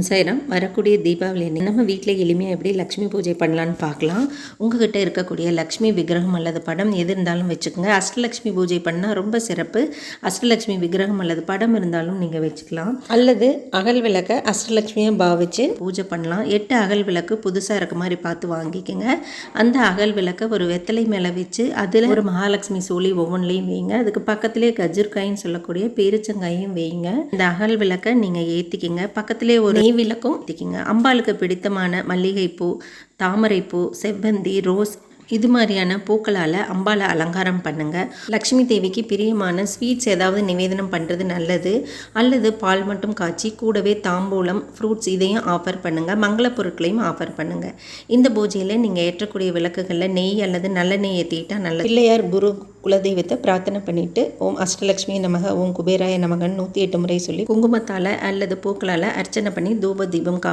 ஓம் வரக்கூடிய தீபாவளி அன்னைக்கு நம்ம வீட்டில் எளிமையாக எப்படி லக்ஷ்மி பூஜை பண்ணலான்னு பார்க்கலாம். உங்ககிட்ட இருக்கக்கூடிய லக்ஷ்மி விக்கிரகம் அல்லது படம் எது இருந்தாலும் வச்சுக்கோங்க. அஷ்டலக்ஷ்மி பூஜை பண்ணால் ரொம்ப சிறப்பு. அஷ்டலக்ஷ்மி விக்கிரகம் அல்லது படம் இருந்தாலும் நீங்கள் வச்சுக்கலாம். அல்லது அகல் விளக்கை அஷ்டலக்ஷ்மியை பாவிச்சு பூஜை பண்ணலாம். எட்டு அகல் விளக்கு புதுசாக இருக்க மாதிரி பார்த்து வாங்கிக்கோங்க. அந்த அகல் விளக்கை ஒரு வெத்தலை மேலே வச்சு அதில் ஒரு மகாலட்சுமி சோழி ஒவ்வொன்றிலையும் வைங்க. அதுக்கு பக்கத்துலேயே கஜுர்காயின்னு சொல்லக்கூடிய பேரிச்சங்காயும் வைங்க. இந்த அகல் விளக்கை நீங்கள் ஏற்றிக்கிங்க பக்கத்திலே ஒரு நெய்விளக்கும் திக்கிங்க அம்பாளுக்கு பிடித்தமான மல்லிகைப்பூ தாமரைப்பூ செவ்வந்தி ரோஸ் இது மாதிரியான பூக்களால் அம்பாலை அலங்காரம் பண்ணுங்க. லக்ஷ்மி தேவிக்கு பிரியமான ஸ்வீட்ஸ் ஏதாவது நிவேதனம் பண்ணுறது நல்லது. அல்லது பால் மட்டும் காய்ச்சி கூடவே தாம்பூலம் ஃப்ரூட்ஸ் இதையும் ஆஃபர் பண்ணுங்க. மங்கள பொருட்களையும் ஆஃபர் பண்ணுங்க. இந்த பூஜையில் நீங்கள் ஏற்றக்கூடிய விளக்குகளில் நெய் அல்லது நல்ல நெய் ஏற்றிட்டா நல்லது. பிள்ளையார் குரு குலதெய்வத்தை பிரார்த்தனை பண்ணிட்டு ஓம் அஷ்டலக்ஷ்மி நமக ஓம் குபேராய நமகன் நூற்றி எட்டு முறை சொல்லி குங்குமத்தால் அல்லது பூக்களால் அர்ச்சனை பண்ணி தூப தீபம் கா